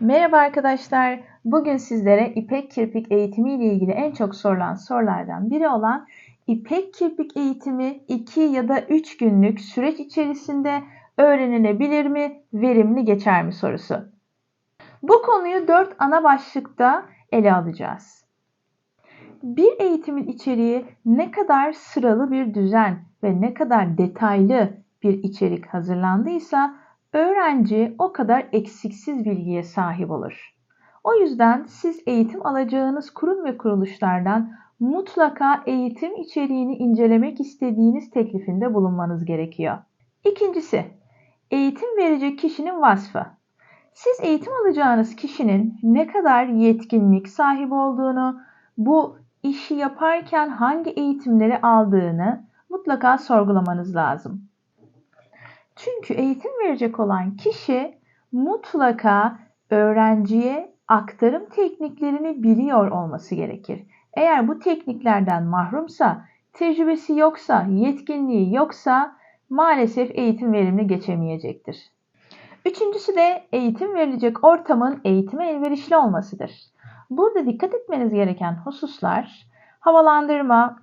Merhaba arkadaşlar. Bugün sizlere İpek Kirpik eğitimi ile ilgili en çok sorulan sorulardan biri olan İpek Kirpik eğitimi 2 ya da 3 günlük süreç içerisinde öğrenilebilir mi, verimli geçer mi sorusu. Bu konuyu 4 ana başlıkta ele alacağız. Bir eğitimin içeriği ne kadar sıralı bir düzen ve ne kadar detaylı bir içerik hazırlandıysa öğrenci o kadar eksiksiz bilgiye sahip olur. O yüzden siz eğitim alacağınız kurum ve kuruluşlardan mutlaka eğitim içeriğini incelemek istediğiniz teklifinde bulunmanız gerekiyor. İkincisi, eğitim verecek kişinin vasfı. Siz eğitim alacağınız kişinin ne kadar yetkinlik sahibi olduğunu, bu işi yaparken hangi eğitimleri aldığını mutlaka sorgulamanız lazım. Çünkü eğitim verecek olan kişi mutlaka öğrenciye aktarım tekniklerini biliyor olması gerekir. Eğer bu tekniklerden mahrumsa, tecrübesi yoksa, yetkinliği yoksa maalesef eğitim verimli geçemeyecektir. Üçüncüsü de eğitim verilecek ortamın eğitime elverişli olmasıdır. Burada dikkat etmeniz gereken hususlar havalandırma,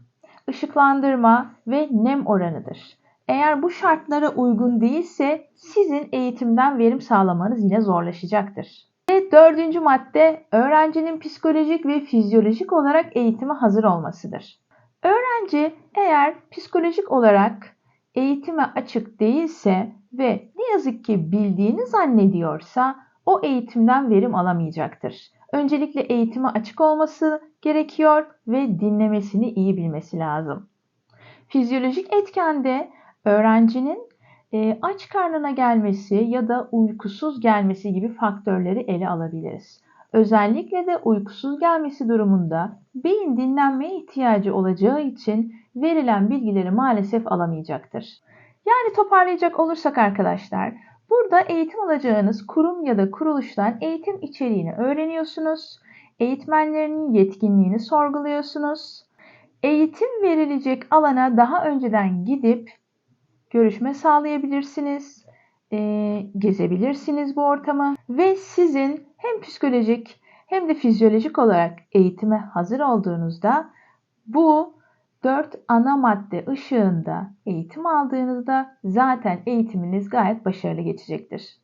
ışıklandırma ve nem oranıdır. Eğer bu şartlara uygun değilse sizin eğitimden verim sağlamanız yine zorlaşacaktır. Ve dördüncü madde öğrencinin psikolojik ve fizyolojik olarak eğitime hazır olmasıdır. Öğrenci eğer psikolojik olarak eğitime açık değilse ve ne yazık ki bildiğini zannediyorsa o eğitimden verim alamayacaktır. Öncelikle eğitime açık olması gerekiyor ve dinlemesini iyi bilmesi lazım. Fizyolojik etkende öğrencinin e, aç karnına gelmesi ya da uykusuz gelmesi gibi faktörleri ele alabiliriz. Özellikle de uykusuz gelmesi durumunda beyin dinlenmeye ihtiyacı olacağı için verilen bilgileri maalesef alamayacaktır. Yani toparlayacak olursak arkadaşlar, burada eğitim alacağınız kurum ya da kuruluştan eğitim içeriğini öğreniyorsunuz. Eğitmenlerinin yetkinliğini sorguluyorsunuz. Eğitim verilecek alana daha önceden gidip görüşme sağlayabilirsiniz, e, gezebilirsiniz bu ortamı ve sizin hem psikolojik hem de fizyolojik olarak eğitime hazır olduğunuzda bu dört ana madde ışığında eğitim aldığınızda zaten eğitiminiz gayet başarılı geçecektir.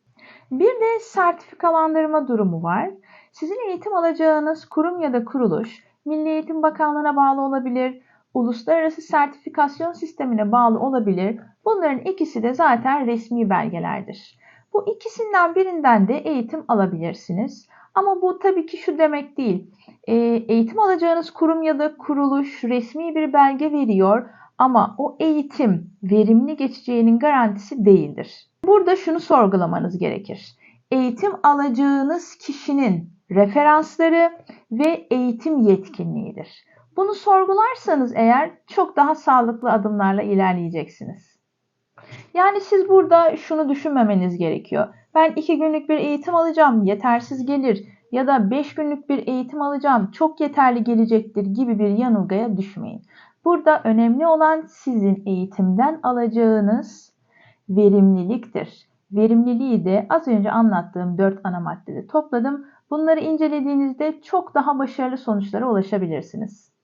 Bir de sertifikalandırma durumu var. Sizin eğitim alacağınız kurum ya da kuruluş Milli Eğitim Bakanlığı'na bağlı olabilir, uluslararası sertifikasyon sistemine bağlı olabilir. Bunların ikisi de zaten resmi belgelerdir. Bu ikisinden birinden de eğitim alabilirsiniz. Ama bu tabii ki şu demek değil. E, eğitim alacağınız kurum ya da kuruluş resmi bir belge veriyor ama o eğitim verimli geçeceğinin garantisi değildir. Burada şunu sorgulamanız gerekir. Eğitim alacağınız kişinin referansları ve eğitim yetkinliğidir. Bunu sorgularsanız eğer çok daha sağlıklı adımlarla ilerleyeceksiniz. Yani siz burada şunu düşünmemeniz gerekiyor. Ben iki günlük bir eğitim alacağım, yetersiz gelir ya da beş günlük bir eğitim alacağım, çok yeterli gelecektir gibi bir yanılgıya düşmeyin. Burada önemli olan sizin eğitimden alacağınız verimliliktir. Verimliliği de az önce anlattığım dört ana maddede topladım. Bunları incelediğinizde çok daha başarılı sonuçlara ulaşabilirsiniz.